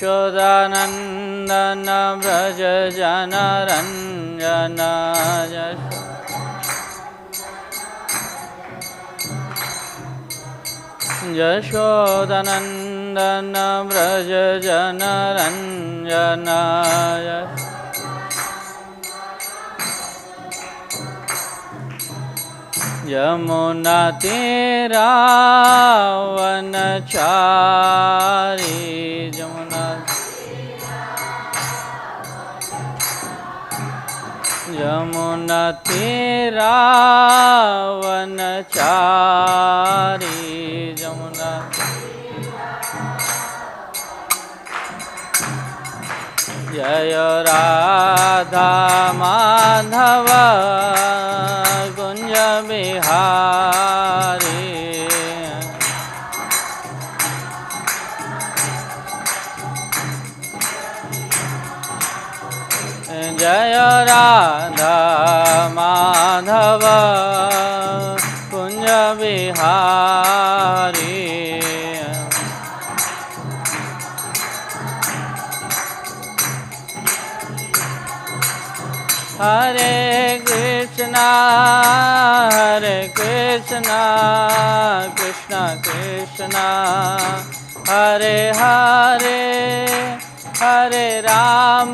यशोदानन्दन व्रज जनरञ्जन यशोदनन्दन व्रज जनरञ्जनाय यमुनतिरावनचारि जमु यशो यमुनतीरावनचारी जमुना यमुनतीरावनचारी जमुना जय राधा माधव कुञ्ज बिहारी माधव कुञ्ज बिहारी हरे कृष्णा हरे कृष्णा कृष्ण कृष्णा हरे हरे हरे राम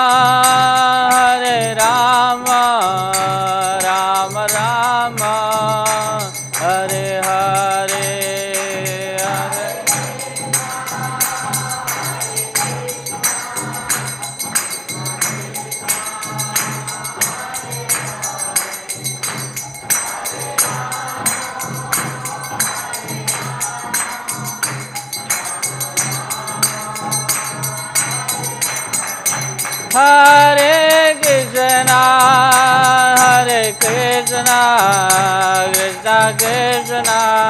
Krishna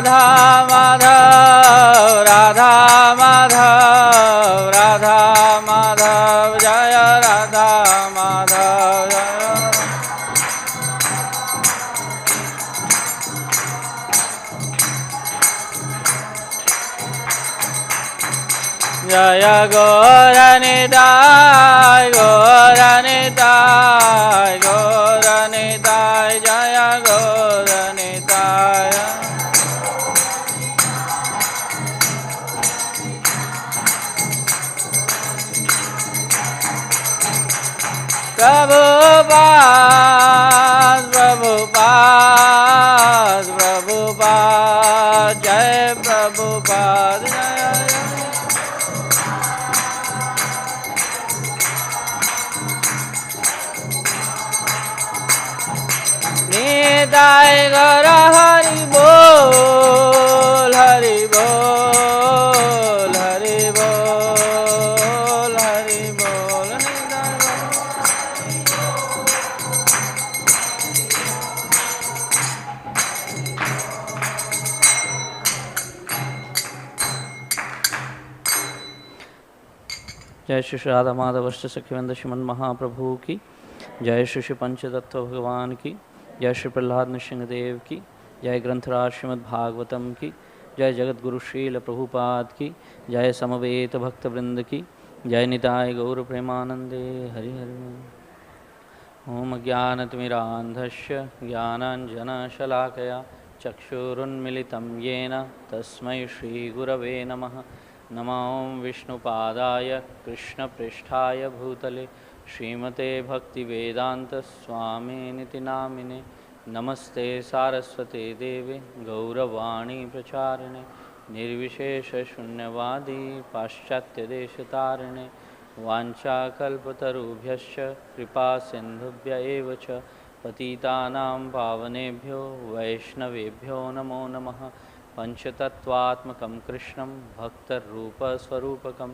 রাধা মাধব রাধা মাধব রাধা মাধব জয় রাধা মাধব জয় জয় গৌরনিতায় प्रभुपाद प्रभुपाद प्रभुपाद जय प्रभुपाद जय जय श्री राधा माधव सखीवंद श्रीमन महाप्रभु की जय श्री श्री पंचतत्व भगवान की जय श्री प्रहलाद नृसिंहदेव की जय ग्रंथराज श्रीमद् भागवतम की जय जगत प्रभुपाद की जय समवेत भक्तवृंद की जय निताय गौर प्रेमानंदे हरि हरि ओम ज्ञानतिमिरान्धस्य ज्ञानाञ्जनशलाकया चक्षुरुन्मिलितं येन तस्मै श्रीगुरवे नमः नमो विष्णुपादाय कृष्णपृष्ठाय भूतले। श्रीमते भक्तिवेदान्तस्वामिनिति नामिने नमस्ते सारस्वते देवे गौरवाणी प्रचारिणे। निर्विशेषशून्यवादी पाश्चात्यदेशतारिणे वाञ्छाकल्पतरुभ्यश्च कृपासिन्धुभ्य एव च। पतितानां पावनेभ्यो वैष्णवेभ्यो नमो नमः। पञ्चतत्त्वात्मकं कृष्णं भक्तरूपस्वरूपकं,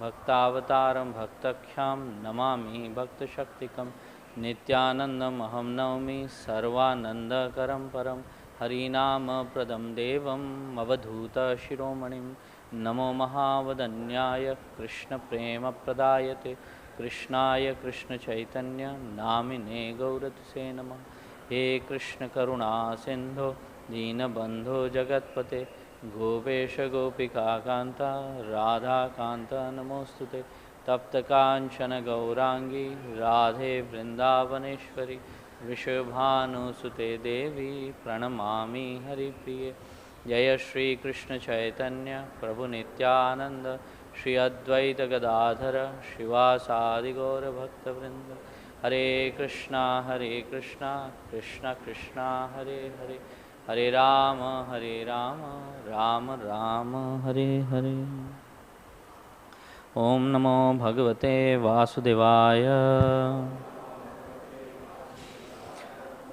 भक्तावतारं, भक्तख्यां नमामि भक्तशक्तिकं नित्यानन्दमहं नौमि सर्वानन्दकरं परं, हरिनामप्रदं देवम् अवधूतशिरोमणिं, नमो महावदन्याय कृष्णप्रेमप्रदायते, कृष्णाय कृष्णचैतन्य नामिने गौरतुसे नमः। हे कृष्णकरुणा सिन्धो दीनबन्धो जगत्पते। गोपेश गोपिकान्त राधाकान्त नमोऽस्तु ते तप्तकाञ्चन, गौराङ्गी, राधे, वृन्दावनेश्वरि वृषभानुसुते देवी, प्रणमामि हरिप्रिये। जय श्रीकृष्णचैतन्य प्रभुनित्यानन्द श्री अद्वैत गदाधर शिवासादिगौरभक्तवृन्द हरे कृष्णा हरे कृष्णा, कृष्ण, कृष्णा, हरे हरे। हरे राम हरे राम राम राम, हरे हरे। ॐ नमो भगवते वासुदेवाय।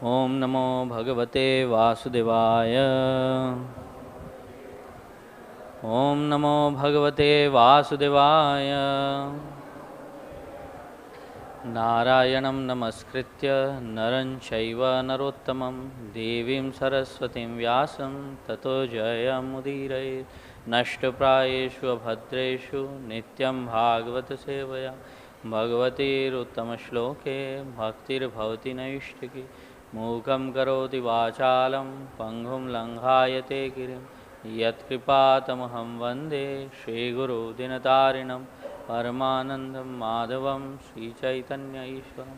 ॐ नमो भगवते वासुदेवाय। ॐ नमो भगवते वासुदेवाय। नारायणं नमस्कृत्य नरं चैव नरोत्तमं देवीं सरस्वतीं व्यासं ततो जयमुदीरये नष्टप्रायेषु अभद्रेषु नित्यं भागवतसेवया भगवतीरुत्तमश्लोके भक्तिर्भवति नैष्टिकी मूकं करोति वाचालं, पङ्गुं लङ्घायते गिरिं। यत्कृपातमहं वंदे श्रीगुरुदिनतारिणं परमानन्दं माधवं श्रीचैतन्य ईश्वरम्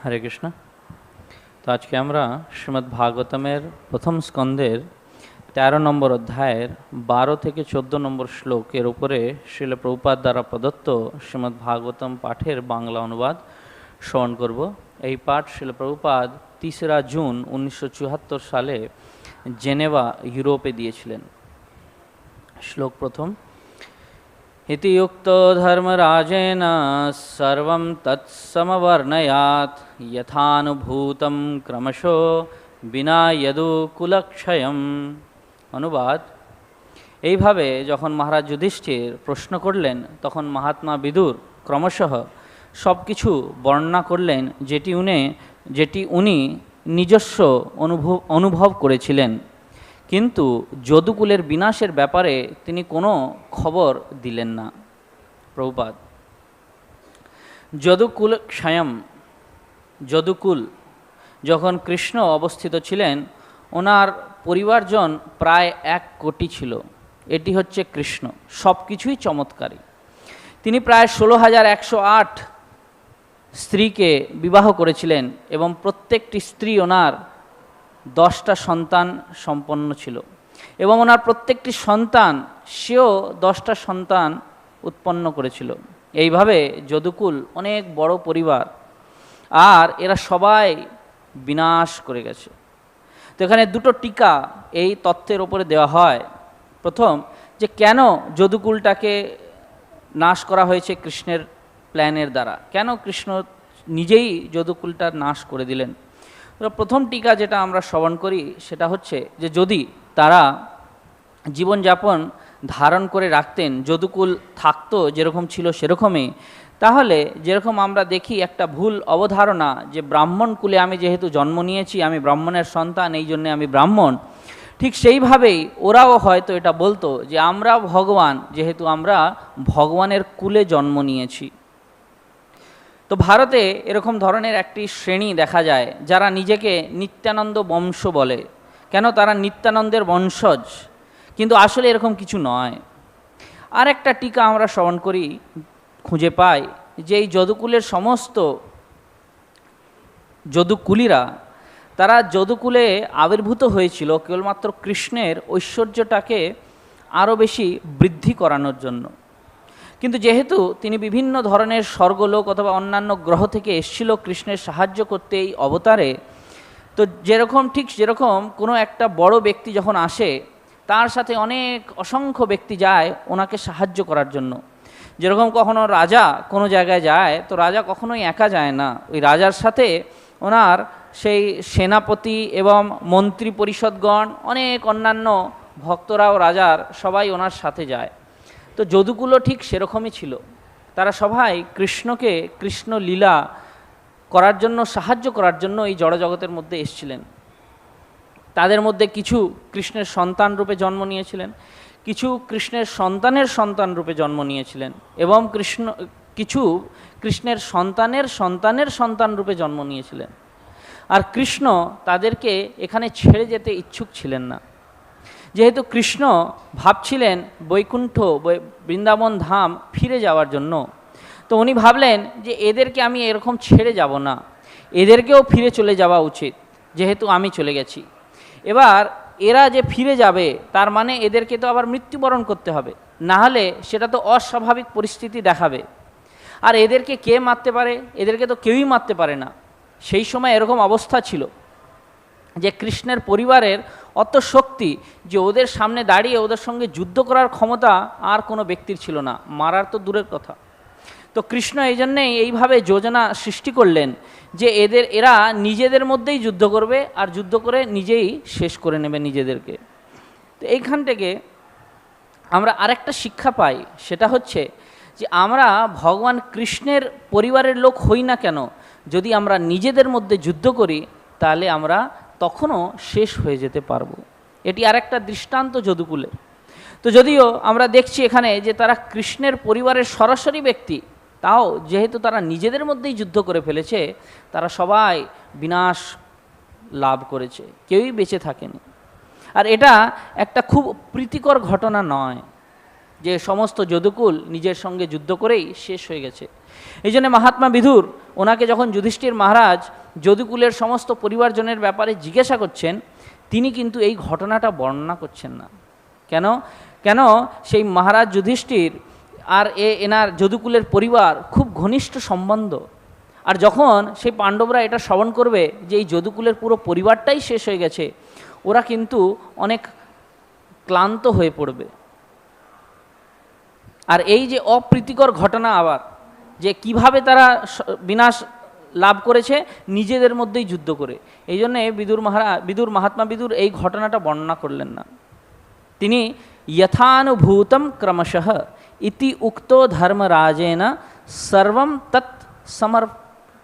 হরে কৃষ্ণ তো আজকে আমরা শ্রীমদ্ ভাগবতমের প্রথম স্কন্ধের তেরো নম্বর অধ্যায়ের বারো থেকে চোদ্দো নম্বর শ্লোকের উপরে শিল প্রভুপাদ দ্বারা প্রদত্ত শ্রীমদ্ ভাগবতম পাঠের বাংলা অনুবাদ শ্রবণ করব এই পাঠ শিল প্রভুপাদ তিসরা জুন উনিশশো সালে জেনেভা ইউরোপে দিয়েছিলেন শ্লোক প্রথম इति युक्तो धर्मराजेन सर्वं तत्समवर्णयात् यथानुभूतं क्रमशो বিনা কুলক্ষয়ম অনুবাদ এইভাবে যখন মহারাজ যুধিষ্ঠির প্রশ্ন করলেন তখন মহাত্মা বিদুর ক্রমশঃ সব কিছু বর্ণনা করলেন যেটি উনি যেটি উনি নিজস্ব অনুভব অনুভব করেছিলেন কিন্তু যদুকুলের বিনাশের ব্যাপারে তিনি কোনো খবর দিলেন না। প্রভুপাদ, যদুকুল স্বয়ং যদুকুল যখন কৃষ্ণ অবস্থিত ছিলেন, ওনার পরিবারজন প্রায় এক কোটি ছিল। এটি হচ্ছে কৃষ্ণ সব কিছুই চমৎকারী। তিনি প্রায় ষোলো হাজার একশো আট স্ত্রীকে বিবাহ করেছিলেন এবং প্রত্যেকটি স্ত্রী ওনার দশটা সন্তান সম্পন্ন ছিল। এবং ওনার প্রত্যেকটি সন্তান, সেও দশটা সন্তান উৎপন্ন করেছিল। এইভাবে যদুকুল অনেক বড় পরিবার, আর এরা সবাই বিনাশ করে গেছে। তো এখানে দুটো টিকা এই তত্ত্বের ওপরে দেওয়া হয়। প্রথম, যে কেন যদুকুলটাকে নাশ করা হয়েছে কৃষ্ণের প্ল্যানের দ্বারা? কেন কৃষ্ণ নিজেই যদুকুলটা নাশ করে দিলেন? প্রথম টিকা যেটা আমরা শ্রবণ করি সেটা হচ্ছে যে যদি তারা জীবনযাপন ধারণ করে রাখতেন, যদুকুল থাকতো যেরকম ছিল সেরকমই, তাহলে যেরকম আমরা দেখি একটা ভুল অবধারণা যে ব্রাহ্মণ কুলে আমি যেহেতু জন্ম নিয়েছি, আমি ব্রাহ্মণের সন্তান, এই জন্যে আমি ব্রাহ্মণ, ঠিক সেইভাবেই ওরাও হয়তো এটা বলতো যে আমরা ভগবান, যেহেতু আমরা ভগবানের কুলে জন্ম নিয়েছি। তো ভারতে এরকম ধরনের একটি শ্রেণি দেখা যায় যারা নিজেকে নিত্যানন্দ বংশ বলে। কেন? তারা নিত্যানন্দের বংশজ। কিন্তু আসলে এরকম কিছু নয়। আর একটা টিকা আমরা শ্রবণ করি, খুঁজে পাই যে এই যদুকুলের সমস্ত যদুকুলিরা, তারা যদুকুলে আবির্ভূত হয়েছিল কেবলমাত্র কৃষ্ণের ঐশ্বর্যটাকে আরও বেশি বৃদ্ধি করানোর জন্য। কিন্তু যেহেতু তিনি বিভিন্ন ধরনের স্বর্গলোক অথবা অন্যান্য গ্রহ থেকে এসেছিল কৃষ্ণের সাহায্য করতে এই অবতারে, তো যেরকম ঠিক যেরকম কোনো একটা বড় ব্যক্তি যখন আসে, তার সাথে অনেক অসংখ্য ব্যক্তি যায় ওনাকে সাহায্য করার জন্য। যেরকম কখনো রাজা কোনো জায়গায় যায়, তো রাজা কখনোই একা যায় না। ওই রাজার সাথে ওনার সেই সেনাপতি এবং মন্ত্রী পরিষদগণ অনেক অন্যান্য ভক্তরাও রাজার সবাই ওনার সাথে যায়। তো যদুকুলো ঠিক সেরকমই ছিল। তারা সবাই কৃষ্ণকে কৃষ্ণ লীলা করার জন্য, সাহায্য করার জন্য এই জড়জগতের মধ্যে এসছিলেন। তাদের মধ্যে কিছু কৃষ্ণের সন্তান রূপে জন্ম নিয়েছিলেন, কিছু কৃষ্ণের সন্তানের সন্তান রূপে জন্ম নিয়েছিলেন এবং কৃষ্ণ, কিছু কৃষ্ণের সন্তানের সন্তানের সন্তান রূপে জন্ম নিয়েছিলেন। আর কৃষ্ণ তাদেরকে এখানে ছেড়ে যেতে ইচ্ছুক ছিলেন না। যেহেতু কৃষ্ণ ভাবছিলেন বৈকুণ্ঠ বৃন্দাবন ধাম ফিরে যাওয়ার জন্য, তো উনি ভাবলেন যে এদেরকে আমি এরকম ছেড়ে যাব না, এদেরকেও ফিরে চলে যাওয়া উচিত, যেহেতু আমি চলে গেছি। এবার এরা যে ফিরে যাবে, তার মানে এদেরকে তো আবার মৃত্যুবরণ করতে হবে, না হলে সেটা তো অস্বাভাবিক পরিস্থিতি দেখাবে। আর এদেরকে কে মারতে পারে? এদেরকে তো কেউই মারতে পারে না। সেই সময় এরকম অবস্থা ছিল যে কৃষ্ণের পরিবারের অত শক্তি যে ওদের সামনে দাঁড়িয়ে ওদের সঙ্গে যুদ্ধ করার ক্ষমতা আর কোনো ব্যক্তির ছিল না। মারার তো দূরের কথা। তো কৃষ্ণ এই জন্যেই এইভাবে যোজনা সৃষ্টি করলেন যে এদের, এরা নিজেদের মধ্যেই যুদ্ধ করবে আর যুদ্ধ করে নিজেই শেষ করে নেবে নিজেদেরকে। তো এইখান থেকে আমরা আরেকটা শিক্ষা পাই, সেটা হচ্ছে যে আমরা ভগবান কৃষ্ণের পরিবারের লোক হই না কেন, যদি আমরা নিজেদের মধ্যে যুদ্ধ করি, তাহলে আমরা তখনও শেষ হয়ে যেতে পারব। এটি আরেকটা দৃষ্টান্ত যদুকুলে। তো যদিও আমরা দেখছি এখানে যে তারা কৃষ্ণের পরিবারের সরাসরি ব্যক্তি, তাও যেহেতু তারা নিজেদের মধ্যেই যুদ্ধ করে ফেলেছে, তারা সবাই বিনাশ লাভ করেছে, কেউই বেঁচে থাকেনি। আর এটা একটা খুব প্রীতিকর ঘটনা নয়। যে সমস্ত যদুকুল নিজের সঙ্গে যুদ্ধ করেই শেষ হয়ে গেছে। এই জন্য মহাত্মা বিধুর ওনাকে যখন যুধিষ্ঠির মহারাজ যদুকুলের সমস্ত পরিবারজনের ব্যাপারে জিজ্ঞাসা করছেন, তিনি কিন্তু এই ঘটনাটা বর্ণনা করছেন না। কেন? কেন? সেই মহারাজ যুধিষ্ঠির আর এ এনার যদুকুলের পরিবার খুব ঘনিষ্ঠ সম্বন্ধ। আর যখন সেই পাণ্ডবরা এটা শ্রবণ করবে যে এই যদুকুলের পুরো পরিবারটাই শেষ হয়ে গেছে, ওরা কিন্তু অনেক ক্লান্ত হয়ে পড়বে। আর এই যে অপ্রীতিকর ঘটনা আবার, যে কীভাবে তারা বিনাশ লাভ করেছে, নিজেদের মধ্যেই যুদ্ধ করে। এই জন্যে বিদুর মহারা, বিদুর, মহাত্মা বিদুর এই ঘটনাটা বর্ণনা করলেন না। তিনি যথানুভূতম ক্রমশঃ ইতি উক্তো ধর্মরাজেন সর্বম তৎ সমর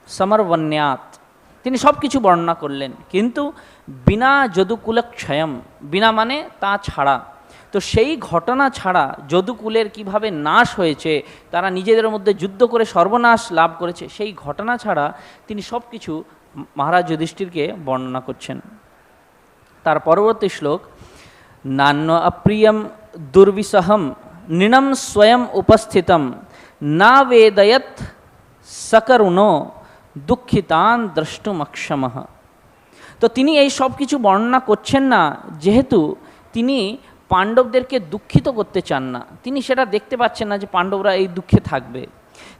সমরবন্যাত তিনি সব কিছু বর্ণনা করলেন। কিন্তু, বিনা যদুকুলক্ষয়ম। বিনা মানে তা ছাড়া। তো সেই ঘটনা ছাড়া যদুকুলের কীভাবে নাশ হয়েছে, তারা নিজেদের মধ্যে যুদ্ধ করে সর্বনাশ লাভ করেছে, সেই ঘটনা ছাড়া তিনি সব কিছু মহারাজ যুধিষ্ঠিরকে বর্ণনা করছেন। তার পরবর্তী শ্লোক নান্য অপ্রিয়ম দুর্বিসহম নৃণম স্বয়ং উপস্থিতম, না বেদয়ত সকরুণো দুঃখিতান দ্রষ্টুমক্ষম। তো তিনি এই সব কিছু বর্ণনা করছেন না, যেহেতু তিনি পাণ্ডবদেরকে দুঃখিত করতে চান না। তিনি সেটা দেখতে পাচ্ছেন না যে পাণ্ডবরা এই দুঃখে থাকবে।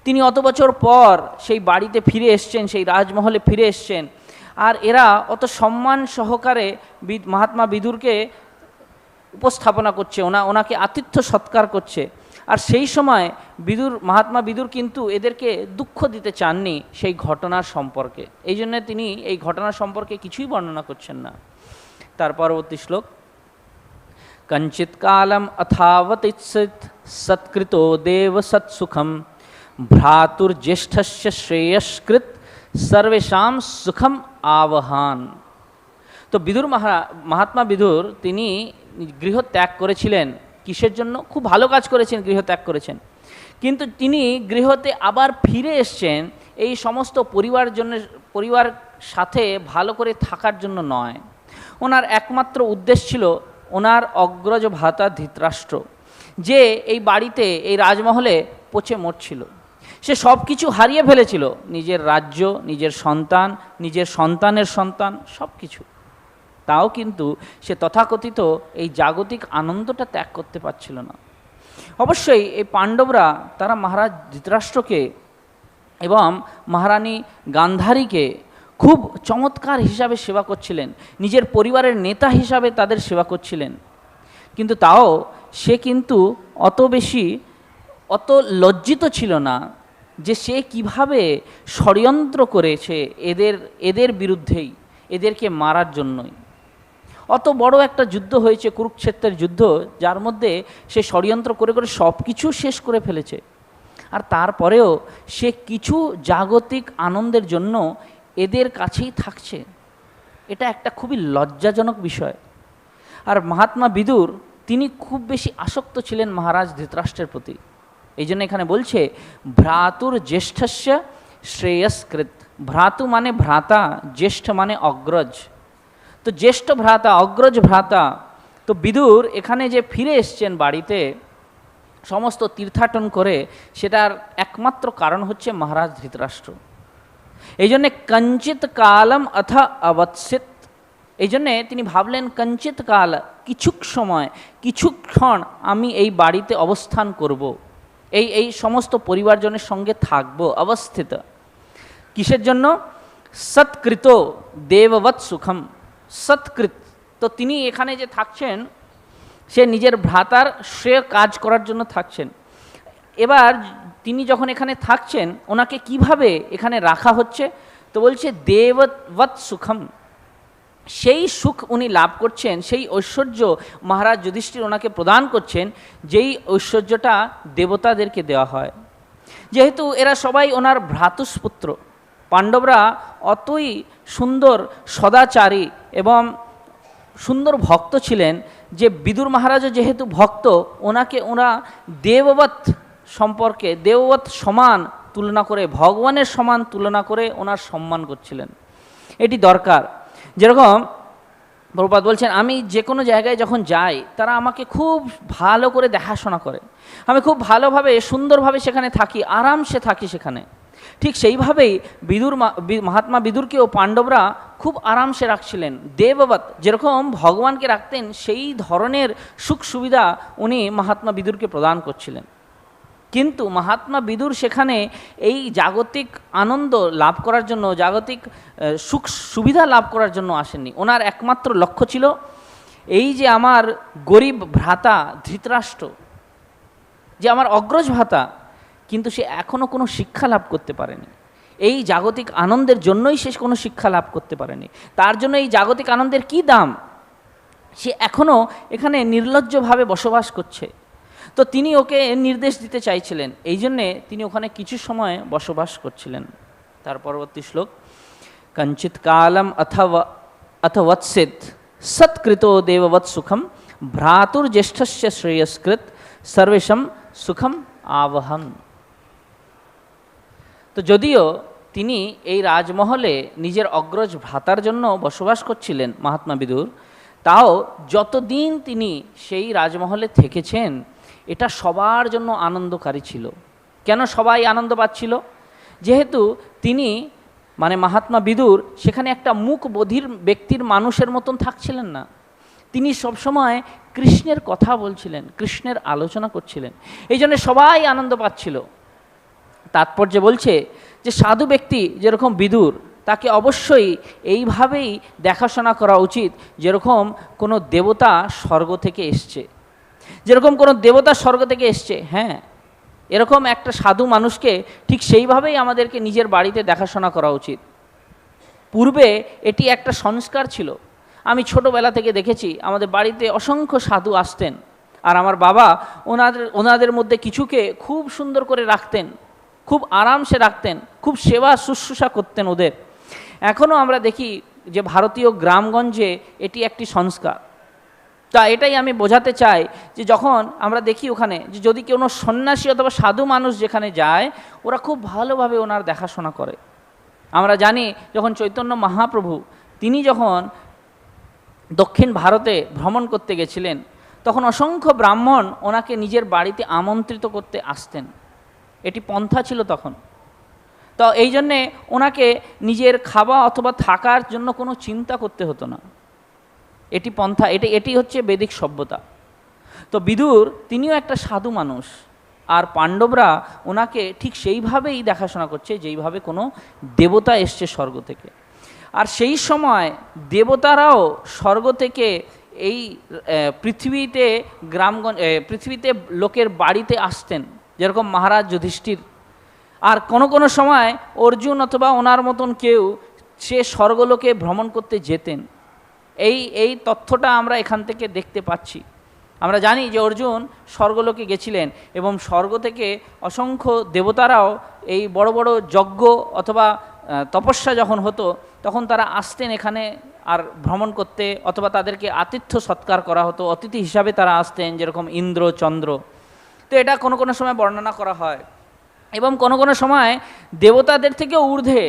তিনি অত বছর পর সেই বাড়িতে ফিরে এসছেন, সেই রাজমহলে ফিরে এসছেন। আর এরা অত সম্মান সহকারে মহাত্মা বিদুরকে উপস্থাপনা করছে, ওনা ওনাকে আতিথ্য সৎকার করছে। আর সেই সময় বিদুর মহাত্মা বিদুর কিন্তু এদেরকে দুঃখ দিতে চাননি সেই ঘটনার সম্পর্কে। এই জন্য তিনি এই ঘটনা সম্পর্কে কিছুই বর্ণনা করছেন না। তার পরবর্তী শ্লোক। কঞ্চিত কালম अथावत সৎকৃতো দেব সৎসুখম ভ্রাতুর্জ্যেষ্ঠস্য শ্রেয়স্কৃত সর্বেশাম সুখম আবহান তো বিদুর মাহা মহাত্মা বিদুর তিনি গৃহ ত্যাগ করেছিলেন কিসের জন্য খুব ভালো কাজ করেছেন গৃহ ত্যাগ করেছেন কিন্তু তিনি গৃহতে আবার ফিরে এসছেন এই সমস্ত পরিবার জন্য পরিবার সাথে ভালো করে থাকার জন্য নয় ওনার একমাত্র উদ্দেশ্য ছিল ওনার অগ্রজ ভাতা ধৃতরাষ্ট্র, যে এই বাড়িতে, এই রাজমহলে পচে মরছিল। সে সব কিছু হারিয়ে ফেলেছিল। নিজের রাজ্য, নিজের সন্তান, নিজের সন্তানের সন্তান সব কিছু তাও কিন্তু সে তথাকথিত এই জাগতিক আনন্দটা ত্যাগ করতে পারছিল না। অবশ্যই এই পাণ্ডবরা, তারা মহারাজ ধৃতরাষ্ট্রকে এবং মহারানী গান্ধারীকে খুব চমৎকার হিসাবে সেবা করছিলেন। নিজের পরিবারের নেতা হিসাবে তাদের সেবা করছিলেন। কিন্তু তাও সে কিন্তু অত বেশি, অত লজ্জিত ছিল না যে সে কীভাবে ষড়যন্ত্র করেছে এদের এদের বিরুদ্ধেই, এদেরকে মারার জন্যই। অত বড় একটা যুদ্ধ হয়েছে, কুরুক্ষেত্রের যুদ্ধ, যার মধ্যে সে ষড়যন্ত্র করে করে সব কিছু শেষ করে ফেলেছে। আর তারপরেও সে কিছু জাগতিক আনন্দের জন্য এদের কাছেই থাকছে। এটা একটা খুবই লজ্জাজনক বিষয়। আর মহাত্মা বিদুর, তিনি খুব বেশি আসক্ত ছিলেন মহারাজ ধৃতরাষ্ট্রের প্রতি। এই জন্য এখানে বলছে, ভ্রাতুর জ্যেষ্ঠস্য শ্রেয়স্কৃত। ভ্রাতু মানে ভ্রাতা, জ্যেষ্ঠ মানে অগ্রজ। তো জ্যেষ্ঠ ভ্রাতা, অগ্রজ ভ্রাতা, তো বিদুর এখানে যে ফিরে এসছেন বাড়িতে, সমস্ত তীর্থাটন করে, সেটার একমাত্র কারণ হচ্ছে মহারাজ ধৃতরাষ্ট্র। এই জন্যে কঞ্চিত কালম অথ অবৎসিত এই জন্যে তিনি ভাবলেন, কঞ্চিত কাল, কিছুক সময় কিছুক্ষণ আমি এই বাড়িতে অবস্থান করব। এই এই সমস্ত পরিবারজনের সঙ্গে থাকব, অবস্থিত। কিসের জন্য? সৎকৃত দেববৎ সুখম। সৎকৃত। তো তিনি এখানে যে থাকছেন, সে নিজের ভ্রাতার শ্রেয় কাজ করার জন্য থাকছেন। এবার তিনি যখন এখানে থাকছেন, ওনাকে কীভাবে এখানে রাখা হচ্ছে? তো বলছে দেববৎ সুখম। সেই সুখ উনি লাভ করছেন, সেই ঐশ্বর্য মহারাজ যুধিষ্ঠির ওনাকে প্রদান করছেন, যেই ঐশ্বর্যটা দেবতাদেরকে দেওয়া হয়। যেহেতু এরা সবাই ওনার ভ্রাতুষ্পুত্র, পাণ্ডবরা অতই সুন্দর সদাচারী এবং সুন্দর ভক্ত ছিলেন যে বিদুর মহারাজও যেহেতু ভক্ত, ওনাকে ওরা দেববৎ সম্পর্কে দেববৎ সমান তুলনা করে, ভগবানের সমান তুলনা করে ওনার সম্মান করছিলেন। এটি দরকার। যেরকম প্রপাত বলছেন, আমি যে কোনো জায়গায় যখন যাই, তারা আমাকে খুব ভালো করে দেখাশোনা করে। আমি খুব ভালোভাবে, সুন্দরভাবে সেখানে থাকি, আরামসে থাকি সেখানে। ঠিক সেইভাবেই বিদুর মহাত্মা বিদুরকেও পাণ্ডবরা খুব আরামসে রাখছিলেন। দেববৎ যেরকম ভগবানকে রাখতেন, সেই ধরনের সুখ সুবিধা উনি মহাত্মা বিদুরকে প্রদান করছিলেন। কিন্তু মহাত্মা বিদুর সেখানে এই জাগতিক আনন্দ লাভ করার জন্য, জাগতিক সুখ সুবিধা লাভ করার জন্য আসেননি। ওনার একমাত্র লক্ষ্য ছিল এই যে আমার গরিব ভ্রাতা ধৃতরাষ্ট্র, যে আমার অগ্রজ ভাতা কিন্তু সে এখনও কোনো শিক্ষা লাভ করতে পারেনি। এই জাগতিক আনন্দের জন্যই সে কোনো শিক্ষা লাভ করতে পারেনি। তার জন্য এই জাগতিক আনন্দের কি দাম? সে এখনও এখানে নির্লজ্জভাবে বসবাস করছে। তো তিনি ওকে নির্দেশ দিতে চাইছিলেন। এই জন্যে তিনি ওখানে কিছু সময় বসবাস করছিলেন। তার পরবর্তী শ্লোক কঞ্চিত কালম অথবা অথ সৎকৃত দেববৎ সুখম ভ্রাতুর জ্যেষ্ঠস্য শ্রেয়স্কৃত সর্বেশম সুখম আবহম। তো যদিও তিনি এই রাজমহলে নিজের অগ্রজ ভ্রাতার জন্য বসবাস করছিলেন মহাত্মা বিদুর, তাও যতদিন তিনি সেই রাজমহলে থেকেছেন এটা সবার জন্য আনন্দকারী ছিল। কেন সবাই আনন্দ পাচ্ছিল? যেহেতু তিনি মানে মহাত্মা বিদুর, সেখানে একটা মুখ বধির ব্যক্তির মানুষের মতন থাকছিলেন না। তিনি সবসময় কৃষ্ণের কথা বলছিলেন, কৃষ্ণের আলোচনা করছিলেন। এই জন্য সবাই আনন্দ পাচ্ছিল। তাৎপর্য বলছে যে সাধু ব্যক্তি যেরকম বিদুর, তাকে অবশ্যই এইভাবেই দেখাশোনা করা উচিত যেরকম কোনো দেবতা স্বর্গ থেকে এসছে। যেরকম কোনো দেবতা স্বর্গ থেকে এসছে হ্যাঁ এরকম একটা সাধু মানুষকে ঠিক সেইভাবেই আমাদেরকে নিজের বাড়িতে দেখাশোনা করা উচিত। পূর্বে এটি একটা সংস্কার ছিল। আমি ছোটোবেলা থেকে দেখেছি, আমাদের বাড়িতে অসংখ্য সাধু আসতেন আর আমার বাবা ওনাদের ওনাদের মধ্যে কিছুকে খুব সুন্দর করে রাখতেন, খুব আরামসে রাখতেন, খুব সেবা শুশ্রূষা করতেন ওদের। এখনও আমরা দেখি যে ভারতীয় গ্রামগঞ্জে এটি একটি সংস্কার। তা এটাই আমি বোঝাতে চাই যে যখন আমরা দেখি ওখানে যে যদি কোনো সন্ন্যাসী অথবা সাধু মানুষ যেখানে যায়, ওরা খুব ভালোভাবে ওনার দেখাশোনা করে। আমরা জানি যখন চৈতন্য মহাপ্রভু, তিনি যখন দক্ষিণ ভারতে ভ্রমণ করতে গেছিলেন, তখন অসংখ্য ব্রাহ্মণ ওনাকে নিজের বাড়িতে আমন্ত্রিত করতে আসতেন। এটি পন্থা ছিল তখন। তো এই জন্যে ওনাকে নিজের খাওয়া অথবা থাকার জন্য কোনো চিন্তা করতে হতো না। এটি পন্থা, এটি এটি হচ্ছে বেদিক সভ্যতা। তো বিদুর, তিনিও একটা সাধু মানুষ। আর পাণ্ডবরা ওনাকে ঠিক সেইভাবেই দেখাশোনা করছে, যেইভাবে কোনো দেবতা এসছে স্বর্গ থেকে। আর সেই সময় দেবতারাও স্বর্গ থেকে এই পৃথিবীতে গ্রামগঞ্জ পৃথিবীতে লোকের বাড়িতে আসতেন, যেরকম মহারাজ যুধিষ্ঠির। আর কোনো কোনো সময় অর্জুন অথবা ওনার মতন কেউ সে স্বর্গলোকে ভ্রমণ করতে যেতেন। এই এই তথ্যটা আমরা এখান থেকে দেখতে পাচ্ছি। আমরা জানি যে অর্জুন স্বর্গলোকে গেছিলেন এবং স্বর্গ থেকে অসংখ্য দেবতারাও এই বড় বড় যজ্ঞ অথবা তপস্যা যখন হতো, তখন তারা আসতেন এখানে আর ভ্রমণ করতে অথবা তাদেরকে আতিথ্য সৎকার করা হতো। অতিথি হিসাবে তারা আসতেন যেরকম ইন্দ্র, চন্দ্র। তো এটা কোনো কোনো সময় বর্ণনা করা হয়। এবং কোনো কোনো সময় দেবতাদের থেকে ঊর্ধ্বে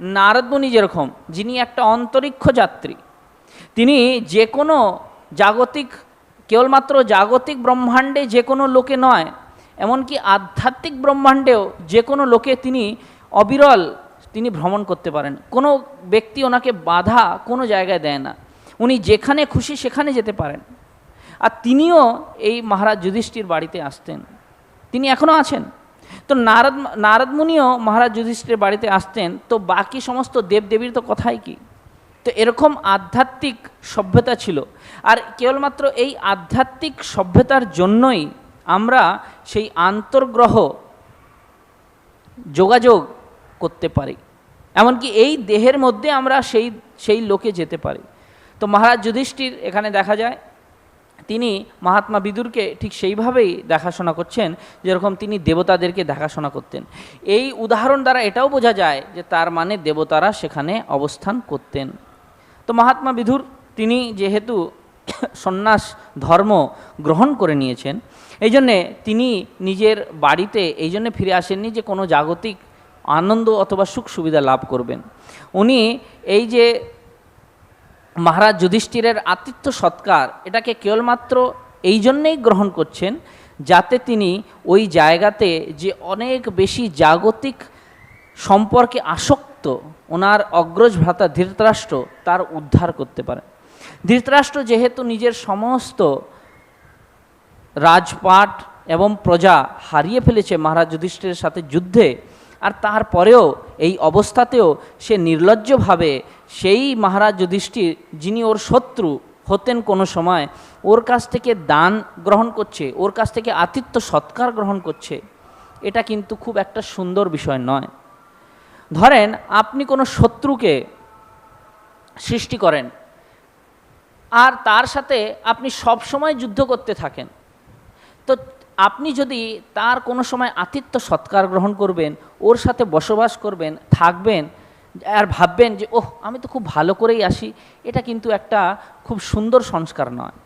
নারদমণি যেরকম, যিনি একটা অন্তরিক্ষ যাত্রী তিনি যে কোনো জাগতিক, কেবলমাত্র জাগতিক ব্রহ্মাণ্ডে যে কোনো লোকে নয়, এমনকি আধ্যাত্মিক ব্রহ্মাণ্ডেও যে কোনো লোকে তিনি অবিরল, তিনি ভ্রমণ করতে পারেন। কোনো ব্যক্তি ওনাকে বাধা কোনো জায়গায় দেয় না। উনি যেখানে খুশি সেখানে যেতে পারেন। আর তিনিও এই মহারাজ যুধিষ্ঠির বাড়িতে আসতেন। তিনি এখনও আছেন। তো নারদ নারদমুনিও মহারাজ যুধিষ্ঠিরের বাড়িতে আসতেন। তো বাকি সমস্ত দেবদেবীর তো কথাই কি? তো এরকম আধ্যাত্মিক সভ্যতা ছিল। আর কেবলমাত্র এই আধ্যাত্মিক সভ্যতার জন্যই আমরা সেই আন্তর্গ্রহ যোগাযোগ করতে পারি। এমনকি এই দেহের মধ্যে আমরা সেই সেই লোকে যেতে পারি। তো মহারাজ যুধিষ্ঠির এখানে দেখা যায়, তিনি মহাত্মা বিদুরকে ঠিক সেইভাবেই দেখাশোনা করছেন, যেরকম তিনি দেবতাদেরকে দেখাশোনা করতেন। এই উদাহরণ দ্বারা এটাও বোঝা যায় যে তার মানে দেবতারা সেখানে অবস্থান করতেন। তো মহাত্মা বিধুর তিনি যেহেতু সন্ন্যাস ধর্ম গ্রহণ করে নিয়েছেন, এই জন্যে তিনি নিজের বাড়িতে এই জন্যে ফিরে আসেননি যে কোনো জাগতিক আনন্দ অথবা সুখ সুবিধা লাভ করবেন। উনি এই যে মহারাজ যুধিষ্ঠিরের আতিথ্য সৎকার এটাকে কেবলমাত্র এই জন্যেই গ্রহণ করছেন যাতে তিনি ওই জায়গাতে যে অনেক বেশি জাগতিক সম্পর্কে আসক্ত ওনার অগ্রজ ভ্রাতা ধৃতরাষ্ট্র তার উদ্ধার করতে পারে। ধৃতরাষ্ট্র যেহেতু নিজের সমস্ত রাজপাট এবং প্রজা হারিয়ে ফেলেছে মহারাজ যুধিষ্ঠিরের সাথে যুদ্ধে, আর তারপরেও এই অবস্থাতেও সে নির্লজ্জভাবে সেই মহারাজ যুধিষ্ঠির যিনি ওর শত্রু হতেন কোনো সময়, ওর কাছ থেকে দান গ্রহণ করছে, ওর কাছ থেকে আতিথ্য সৎকার গ্রহণ করছে। এটা কিন্তু খুব একটা সুন্দর বিষয় নয়। ধরেন আপনি কোনো শত্রুকে সৃষ্টি করেন, আর তার সাথে আপনি সব সময় যুদ্ধ করতে থাকেন, তো আপনি যদি তার কোনো সময় আতিথ্য সৎকার গ্রহণ করবেন, ওর সাথে বসবাস করবেন, থাকবেন, আর ভাববেন যে, ওহ, আমি তো খুব ভালো করেই আসি। এটা কিন্তু একটা খুব সুন্দর সংস্কার নয়।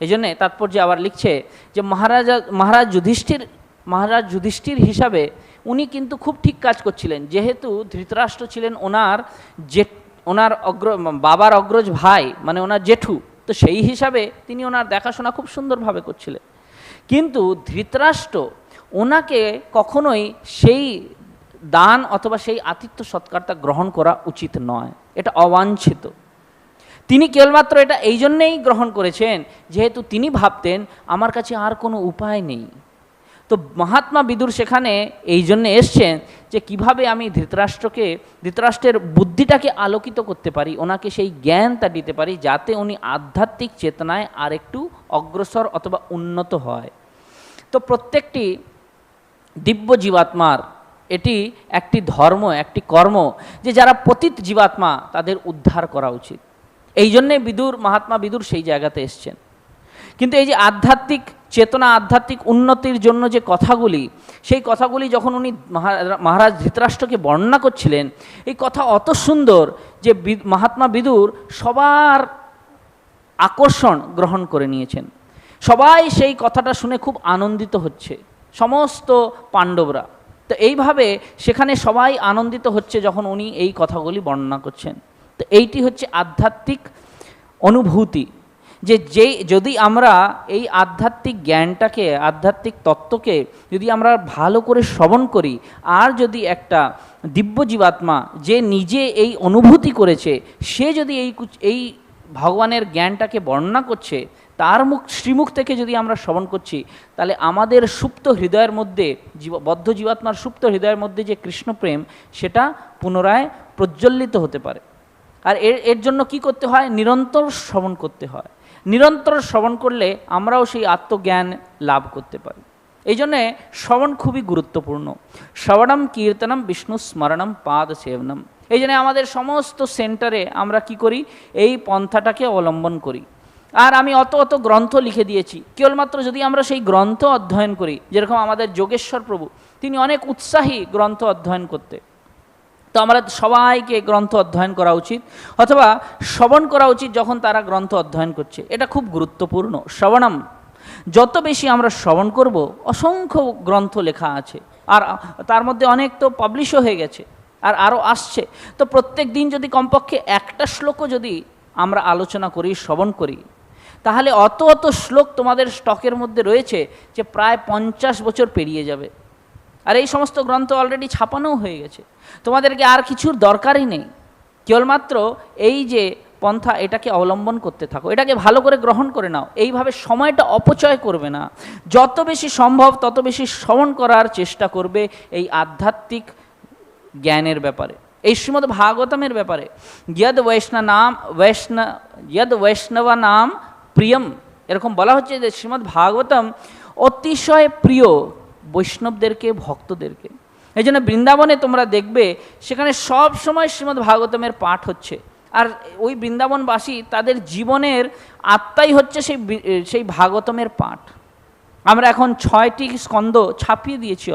এই জন্যে তাৎপর্য আবার লিখছে যে, মহারাজা, মহারাজ যুধিষ্ঠির মহারাজ যুধিষ্ঠির হিসাবে উনি কিন্তু খুব ঠিক কাজ করছিলেন। যেহেতু ধৃতরাষ্ট্র ছিলেন ওনার যে ওনার অগ্র, বাবার অগ্রজ ভাই মানে ওনার জেঠু, তো সেই হিসাবে তিনি ওনার দেখাশোনা খুব সুন্দরভাবে করছিলেন। কিন্তু ধৃতরাষ্ট্র ওনাকে কখনোই সেই দান অথবা সেই আতিথ্য সৎকারটা গ্রহণ করা উচিত নয়। এটা অবাঞ্ছিত। তিনি কেবলমাত্র এটা এই জন্যেই গ্রহণ করেছেন, যেহেতু তিনি ভাবতেন, আমার কাছে আর কোনো উপায় নেই। তো মহাত্মা বিদুর সেখানে এই জন্য এসছেন যে কীভাবে আমি ধৃতরাষ্ট্রকে, ধৃতরাষ্ট্রের বুদ্ধিটাকে আলোকিত করতে পারি, ওনাকে সেই জ্ঞানটা দিতে পারি, যাতে উনি আধ্যাত্মিক চেতনায় আর একটু অগ্রসর অথবা উন্নত হয়। তো প্রত্যেকটি দিব্য জীবাত্মার এটি একটি ধর্ম, একটি কর্ম, যে যারা পতিত জীবাত্মা তাদের উদ্ধার করা উচিত। এই জন্যে বিদুর, মহাত্মা বিদুর সেই জায়গাতে এসছেন। কিন্তু এই যে আধ্যাত্মিক চেতনা আধ্যাত্মিক উন্নতির জন্য যে কথাগুলি, সেই কথাগুলি যখন উনি মহারাজ ধৃতরাষ্ট্রকে বর্ণনা করছিলেন, এই কথা অত সুন্দর যে মহাত্মা বিদুর সবার আকর্ষণ গ্রহণ করে নিয়েছেন। সবাই সেই কথাটা শুনে খুব আনন্দিত হচ্ছে, সমস্ত পাণ্ডবরা। তো এইভাবে সেখানে সবাই আনন্দিত হচ্ছে যখন উনি এই কথাগুলি বর্ণনা করছেন। তো এইটি হচ্ছে আধ্যাত্মিক অনুভূতি। যে যেই, যদি আমরা এই আধ্যাত্মিক জ্ঞানটাকে, আধ্যাত্মিক তত্ত্বকে যদি আমরা ভালো করে শ্রবণ করি, আর যদি একটা দিব্য জীবাত্মা যে নিজে এই অনুভূতি করেছে, সে যদি এই এই ভগবানের জ্ঞানটাকে বর্ণনা করছে, তার মুখ, শ্রীমুখ থেকে যদি আমরা শ্রবণ করছি, তাহলে আমাদের সুপ্ত হৃদয়ের মধ্যে, জীব, বদ্ধ জীবাত্মার সুপ্ত হৃদয়ের মধ্যে যে কৃষ্ণপ্রেম, সেটা পুনরায় প্রজ্বলিত হতে পারে। আর এর এর জন্য কি করতে হয়? নিরন্তর শ্রবণ করতে হয়। নিরন্তর শ্রবণ করলে আমরাও সেই আত্মজ্ঞান লাভ করতে পারি। এই জন্যে শ্রবণ খুবই গুরুত্বপূর্ণ। শ্রবণম কীর্তনম বিষ্ণু স্মরণম পাদ সেবনম। এই জন্য আমাদের সমস্ত সেন্টারে আমরা কি করি? এই পন্থাটাকে অবলম্বন করি। আর আমি অত অত গ্রন্থ লিখে দিয়েছি। কেবলমাত্র যদি আমরা সেই গ্রন্থ অধ্যয়ন করি, যেরকম আমাদের যোগেশ্বর প্রভু, তিনি অনেক উৎসাহী গ্রন্থ অধ্যয়ন করতে। তো আমরা সবাইকে গ্রন্থ অধ্যয়ন করা উচিত, অথবা শ্রবণ করা উচিত যখন তারা গ্রন্থ অধ্যয়ন করছে। এটা খুব গুরুত্বপূর্ণ। শ্রবণম, যত বেশি আমরা শ্রবণ করব, অসংখ্য গ্রন্থ লেখা আছে। আর তার মধ্যে অনেক তো পাবলিশও হয়ে গেছে, আর আরও আসছে। তো প্রত্যেক দিন যদি কমপক্ষে একটা শ্লোকও যদি আমরা আলোচনা করি, শ্রবণ করি, তাহলে অত অত শ্লোক তোমাদের স্টকের মধ্যে রয়েছে যে প্রায় পঞ্চাশ বছর পেরিয়ে যাবে। আর এই সমস্ত গ্রন্থ অলরেডি ছাপানোও হয়ে গেছে। তোমাদেরকে আর কিছুর দরকারই নেই। কেবলমাত্র এই যে পন্থা, এটাকে অবলম্বন করতে থাকো। এটাকে ভালো করে গ্রহণ করে নাও। এইভাবে সময়টা অপচয় করবে না। যত বেশি সম্ভব, তত বেশি শ্রবণ করার চেষ্টা করবে এই আধ্যাত্মিক জ্ঞানের ব্যাপারে। এই শ্রীমদ ভাগবতমের ব্যাপারে। যদ বৈষ্ণব নাম বৈষ্ণব যদ বৈষ্ণব নাম প্রিয়ম। এরকম বলা হচ্ছে যে শ্রীমদ ভাগবতম অতিশয় প্রিয় বৈষ্ণবদেরকে, ভক্তদেরকে। এই জন্য বৃন্দাবনে তোমরা দেখবে, সেখানে সব সময় শ্রীমদ ভাগবতমের পাঠ হচ্ছে। আর ওই বৃন্দাবনবাসী তাদের জীবনের আত্মাই হচ্ছে সেই সেই ভাগবতমের পাঠ। আমরা এখন ছয়টি স্কন্দ ছাপিয়ে দিয়েছি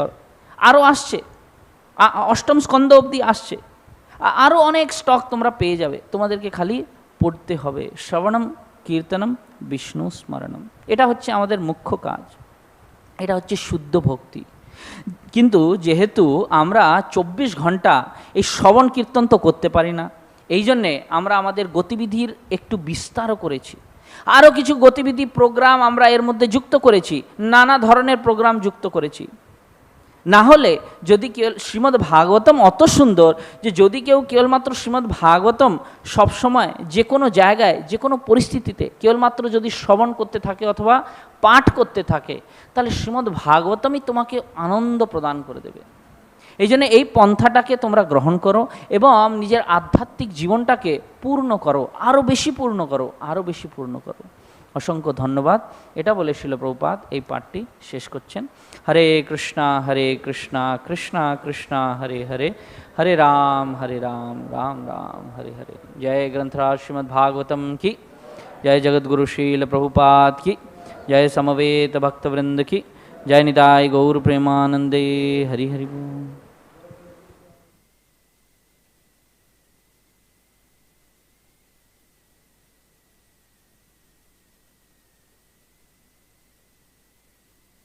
আরও আসছে। অষ্টম স্কন্দ অবধি আসছে। আরও অনেক স্টক তোমরা পেয়ে যাবে। তোমাদেরকে খালি পড়তে হবে। শ্রবণম, কীর্তনম, বিষ্ণু স্মরণম। এটা হচ্ছে আমাদের মুখ্য কাজ। এটা হচ্ছে শুদ্ধ ভক্তি। কিন্তু যেহেতু আমরা চব্বিশ ঘণ্টা এই শ্রবণ কীর্তন তো করতে পারি না, এই জন্যে আমরা আমাদের গতিবিধির একটু বিস্তারও করেছি। আরও কিছু গতিবিধি প্রোগ্রাম আমরা এর মধ্যে যুক্ত করেছি, নানা ধরনের প্রোগ্রাম যুক্ত করেছি। না হলে যদি কেউ, শ্রীমদ্ ভাগবতম অত সুন্দর যে যদি কেউ কেবলমাত্র শ্রীমদ্ ভাগবতম সবসময় যে কোনো জায়গায়, যে কোনো পরিস্থিতিতে কেবলমাত্র যদি শ্রবণ করতে থাকে অথবা পাঠ করতে থাকে, তাহলে শ্রীমদ্ ভাগবতমই তোমাকে আনন্দ প্রদান করে দেবে। এই জন্য এই পন্থাটাকে তোমরা গ্রহণ করো এবং নিজের আধ্যাত্মিক জীবনটাকে পূর্ণ করো আরও বেশি পূর্ণ করো আরও বেশি পূর্ণ করো। অসংখ্য ধন্যবাদ। এটা বলে শিল প্রভুপাত এই পাঠটি শেষ করছেন। हरे कृष्णा हरे कृष्णा कृष्णा कृष्णा, हरे हरे हरे राम हरे राम राम राम, हरे हरे। जय ग्रंथराज श्रीमद्भागवतम की, जय जगदगुरु शील प्रभुपाद की, जय समवेत भक्तवृंद की, जय निताय गौर प्रेमानंदे। हरि हरि बोल।